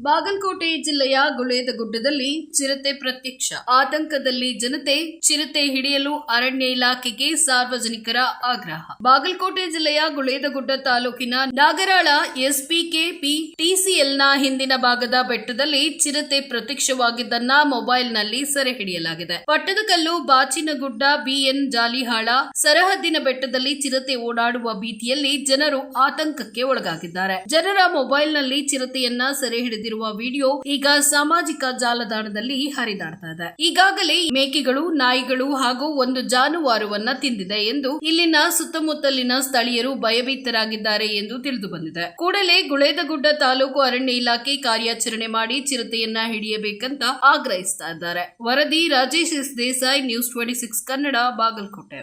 ಬಾಗಲಕೋಟೆ ಜಿಲ್ಲೆಯ ಗುಳೇದಗುಡ್ಡದಲ್ಲಿ ಚಿರತೆ ಪ್ರತ್ಯಕ್ಷ. ಆತಂಕದಲ್ಲಿ ಜನತೆ ಚಿರತೆ ಹಿಡಿಯಲು ಅರಣ್ಯ ಇಲಾಖೆಗೆ ಸಾರ್ವಜನಿಕರ ಆಗ್ರಹ. ಬಾಗಲಕೋಟೆ ಜಿಲ್ಲೆಯ ಗುಳೇದಗುಡ್ಡ ತಾಲೂಕಿನ ನಾಗರಾಳ ಎಸ್ಪಿಕೆಪಿ ಟಿಸಿಎಲ್ನ ಹಿಂದಿನ ಭಾಗದ ಬೆಟ್ಟದಲ್ಲಿ ಚಿರತೆ ಪ್ರತ್ಯಕ್ಷವಾಗಿದ್ದನ್ನ ಮೊಬೈಲ್ನಲ್ಲಿ ಸೆರೆ ಹಿಡಿಯಲಾಗಿದೆ. ಪಟ್ಟದಕಲ್ಲು ಬಾಚಿನಗುಡ್ಡ, ಬಿಎನ್ ಜಾಲಿಹಾಳ, ಸರಹದ್ದಿನ ಬೆಟ್ಟದಲ್ಲಿ ಚಿರತೆ ಓಡಾಡುವ ಭೀತಿಯಲ್ಲಿ ಜನರು ಆತಂಕಕ್ಕೆ ಒಳಗಾಗಿದ್ದಾರೆ. ಜನರ ಮೊಬೈಲ್ನಲ್ಲಿ ಚಿರತೆಯನ್ನ ಸೆರೆ ಹಿಡಿದಿರುವ ವಿಡಿಯೋ ಈಗ ಸಾಮಾಜಿಕ ಜಾಲತಾಣದಲ್ಲಿ ಹರಿದಾಡ್ತಾ ಇದೆ ಈಗಾಗಲೇ ಮೇಕೆಗಳು ನಾಯಿಗಳು ಹಾಗೂ ಒಂದು ಜಾನುವಾರುವನ್ನ ತಿಂದಿದೆ ಎಂದು ಇಲ್ಲಿನ ಸುತ್ತಮುತ್ತಲಿನ ಸ್ಥಳೀಯರು ಭಯಭೀತರಾಗಿದ್ದಾರೆ ಎಂದು ತಿಳಿದು ಬಂದಿದೆ ಕೂಡಲೇ ಗುಳೇದಗುಡ್ಡ ತಾಲೂಕು ಅರಣ್ಯ ಇಲಾಖೆ ಕಾರ್ಯಾಚರಣೆ ಮಾಡಿ ಚಿರತೆಯನ್ನ ಹಿಡಿಯಬೇಕಂತ ಆಗ್ರಹಿಸ್ತಾ ಇದ್ದಾರೆ ವರದಿ Rajesh S Desai news twenty six Kannada Bagalkote.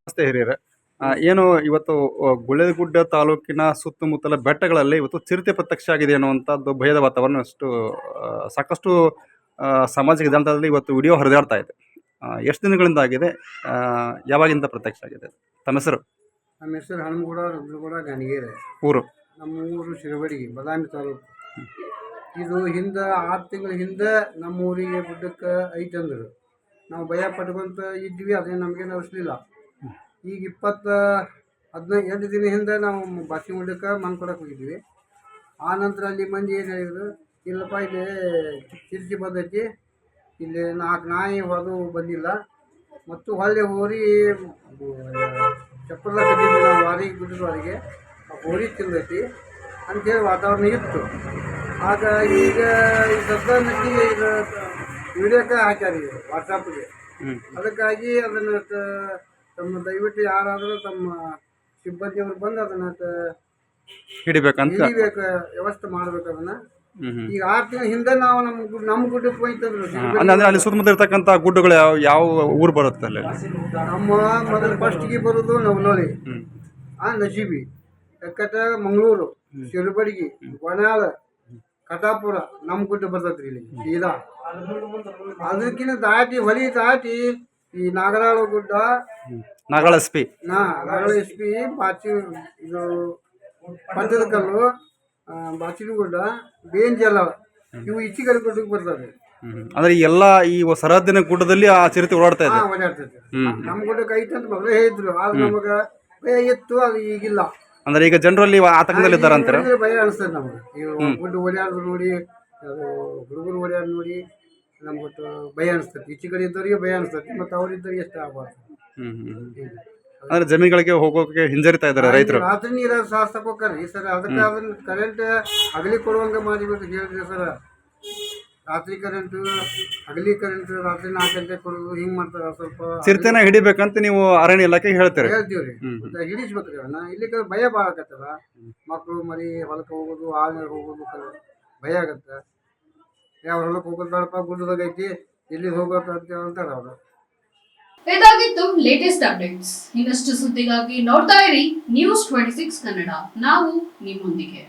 ನಮಸ್ತೆ ಹಿರಿಯರ. ಏನು ಇವತ್ತು ಗುಳೆದಗುಡ್ಡ ಗುಳೇದಗುಡ್ಡ ತಾಲೂಕಿನ ಸುತ್ತಮುತ್ತಲ ಬೆಟ್ಟಗಳಲ್ಲಿ ಇವತ್ತು ಚಿರತೆ ಪ್ರತ್ಯಕ್ಷ ಆಗಿದೆ ಅನ್ನುವಂಥದ್ದು ಭಯದ ವಾತಾವರಣ ಅಷ್ಟು ಸಾಕಷ್ಟು ಸಾಮಾಜಿಕ ಜಾಲತಾಣದಲ್ಲಿ ಇವತ್ತು ವಿಡಿಯೋ ಹರಿದಾಡ್ತಾ ಇದೆ. ಎಷ್ಟು ದಿನಗಳಿಂದ ಆಗಿದೆ? ಯಾವಾಗಿಂದ ಪ್ರತ್ಯಕ್ಷ ಆಗಿದೆ? ತಮ್ಮ ಹೆಸರು? ನಮ್ಮ ಹೆಸರು ಹನುಮಗೂಡ ರುದ್ರಗೂಡ ಗಾಣಿಗೇರಿ. ಊರು? ನಮ್ಮ ಊರು ಶಿರಬಡಿಗೆ ಬದಾಮಿ ತಾಲೂಕು. ಇದು ಹಿಂದೆ ಆರು ತಿಂಗಳ ಹಿಂದೆ ನಮ್ಮ ಊರಿಗೆ ಗುಡ್ಡಕ್ಕೆ ಐತಂದ್ರು. ನಾವು ಭಯ ಪಟ್ಕೊಂತ ಇದ್ವಿ ಅದೇನು ನಮಗೇನು ಅನಿಸ್ಲಿಲ್ಲ. ಈಗ ಇಪ್ಪತ್ತು ಹದಿನೈದು ಎಂಟು ದಿನ ಹಿಂದೆ ನಾವು ಬಾಸಿ ಗುಡ್ಡಕ್ಕೆ ಮನ್ ಕೊಡಕ್ಕೆ ಹೋಗಿದ್ವಿ. ಆ ನಂತರ ಅಲ್ಲಿ ಮಂದಿ ಏನು ಹೇಳಿದ್ರು, ಇಲ್ಲಪ್ಪ, ಇಲ್ಲಿ ತಿರುಚಿ ಬಂದೈತಿ, ಇಲ್ಲಿ ನಾಲ್ಕು ನಾಯಿ ಹೊದು ಬಂದಿಲ್ಲ. ಮತ್ತು ಹೊಳ್ಳಿ ಹೋರಿ ಚಪ್ಪಲ ಕಟ್ಟಿದ್ವಿ ನಾವು ವಾರಿಗೆ. ಆ ಹೋರಿ ತಿಂದೈತಿ. ಅಂತೇಳಿ ವಾತಾವರಣ ಇತ್ತು. ಆಗ ಈಗ ಈ ಸದ್ದ ವಿಡಿಯೋಕ್ಕೆ ಹಾಕ್ಯಾರ ಈಗ ವಾಟ್ಸಪ್ಗೆ ಅದಕ್ಕಾಗಿ ಅದನ್ನ ತಮ್ಮ ದಯವಿಟ್ಟು ಯಾರಾದರೂ ತಮ್ಮ ಸಿಬ್ಬಂದಿಯವರು ಬಂದು ಅದನ್ನ ಹಿಡಿಬೇಕಂತ? ಹಿಡಿಬೇಕು ವ್ಯವಸ್ಥೆ ಮಾಡ್ಬೇಕು ಅದನ್ನು. ಈಗ ಆರು ತಿಂಗಳ ಹಿಂದೆ ನಾವು ನಮ್ಮ ನಮ್ಮ ಗುಡ್ಡಕ್ಕೆ ಹೋಯ್ತದ್ರು. ಅಂದ್ರೆ ಅಲ್ಲಿ ಸುತ್ತಮುತ್ತ ಇರ್ತಕ್ಕಂಥ ಗುಡ್ಡಗಳು ಯಾವ ಯಾವ ಊರು ಬರುತ್ತೆ ಅಲ್ಲಿ? ನಮ್ಮ ಮೊದಲು ಫಸ್ಟಿಗೆ ಬರೋದು ನವಲೋಳಿ ಹ್ಞೂ ಆ ನಜೀಬಿ ಕಟ್ಟ ಮಂಗಳೂರು ಶಿರಬಡಗಿ ವನಾಳ ಕಟಾಪುರ ನಮ್ಮ ಗುಡ್ಡ ಬರ್ತೈತ್ರಿ ಇಲ್ಲಿ ಸೀದಾ ಅದಕ್ಕಿಂತ ದಾಟಿ ಹೊಲಿ ದಾಟಿ ಈ ನಾಗರಾಳು ಗುಡ್ಡ ನಾಗಳ ಎಸ್ ಪಿ. ನಾ ನಾಗರಾಳ ಎಸ್ ಪಿ ಬಾಚಿ ಇದು ಪಂಚದ ಕಲ್ಲು ಬಾಚಿನ ಗುಡ್ಡ ಬೇಂಜಲ ಇವು ಇಚ್ಚಿಗರಿ ಗುಡ್ಡಕ್ಕೆ ಬರ್ತದೆ ಹ್ಞೂ ಅಂದ್ರೆ ಎಲ್ಲ ಈ ಸರಹದ್ದಿನ ಗುಡ್ಡದಲ್ಲಿ ಆ ಚಿರತೆ ಓಡಾಡ್ತಾ ಇದೆ. ಓಡಾಡ್ತೈತೆ. ನಮ್ಮ ಗುಡ್ಡಕ್ಕೆ ಐತೆ ಅಂತ ಮೊದಲೇ ಹೇಳಿದ್ರು ಆದ್ರೆ ನಮಗೆ ಭಯ ಇತ್ತು ಅದು ಈಗಿಲ್ಲ. ಅಂದ್ರೆ ಈಗ ಜನರಲ್ಲಿ ಆತಂಕದಲ್ಲಿ ಇದ್ದಾರೆ ಅಂತಾರೆ ಭಯ ಅನಿಸ್ತದೆ ನಮಗೆ. ಗುಡ್ಡ ಓಡಾಡಿದ್ರು ನೋಡಿ ಅದು ಹುಡುಗರು ಓಡಾಡೋದು ನೋಡಿ ನಮ್ಗೆ ಒಟ್ಟು ಭಯ ಅನಿಸ್ತೈತಿ. ಈಚೆ ಕಡೆ ಇದ್ದವ್ರಿಗೆ ಭಯ ಅನಿಸ್ತೈತಿ ಮತ್ತು ಅವರಿದ್ದವ್ರಿಗೆ ಎಷ್ಟು ಆಗಬಾರ್ದು. ಹ್ಮ್ ಹ್ಮ್ ಹ್ಮ್. ಅಂದ್ರೆ ಜಮೀನುಗಳಿಗೆ ಹೋಗೋಕೆ ಹಿಂಜರಿತಾ ಇದ್ದಾರೆ ರೈತರು. ರಾತ್ರಿ ನೀರು ಸಾರ್ಸಕ್ ಹೋಗ್ತಾರೆ ಸರ್ ಅದಕ್ಕೆ ಅದನ್ನ ಕರೆಂಟ್ ಹಗಲಿ ಕೊಡುವಂಗೆ ಮಾಡಿಬಿಟ್ಟು ಹೇಳಿದ್ರಿ ಸರ್. ರಾತ್ರಿ ಕರೆಂಟ್ ಹಗಲಿ ಕರೆಂಟ್ ರಾತ್ರಿ ನಾಲ್ಕು ಗಂಟೆ ಕೊಡೋದು ಹಿಂಗೆ ಮಾಡ್ತಾರೆ ಸ್ವಲ್ಪ ಚಿರತೆನ ಹಿಡಿಬೇಕಂತ ನೀವು ಅರಣ್ಯ ಇಲಾಖೆಗೆ ಹೇಳ್ತೀರಿ. ಹೇಳ್ತೀವ್ರಿ ರೀ. ಮತ್ತೆ ಹಿಡಿಸ್ಬೇಕ್ರಿ ಅವನ್ನ ಇಲ್ಲಿ ಭಯ ಭಾಳ ಆಗತ್ತದ ಮಕ್ಕಳು ಮರಿ ಹೊಲಕ್ಕೆ ಹೋಗೋದು ಆಮೇಲೆ ಹೋಗೋದು ಭಯ ಆಗುತ್ತೆ. ಯಾವ ಹೊಲಕ್ಕೆ ಹೋಗೋದು ಬೇಡಪ್ಪ, ಗುಡ್ಡದಾಗ ಐತಿ ಹೋಗೋದು ಅಂತ ಅಂತಾರೆ ಅವರು. ಇದಾಗಿತ್ತು ಲೇಟೆಸ್ಟ್ ಅಪ್ಡೇಟ್ಸ್ ಇನ್ನಷ್ಟು ಸುದ್ದಿಗಾಗಿ ನೋಡ್ತಾ ಇರಿ ನ್ಯೂಸ್ ಟ್ವೆಂಟಿ ಸಿಕ್ಸ್ ಕನ್ನಡ. ನಾವು ನಿಮ್ಮೊಂದಿಗೆ.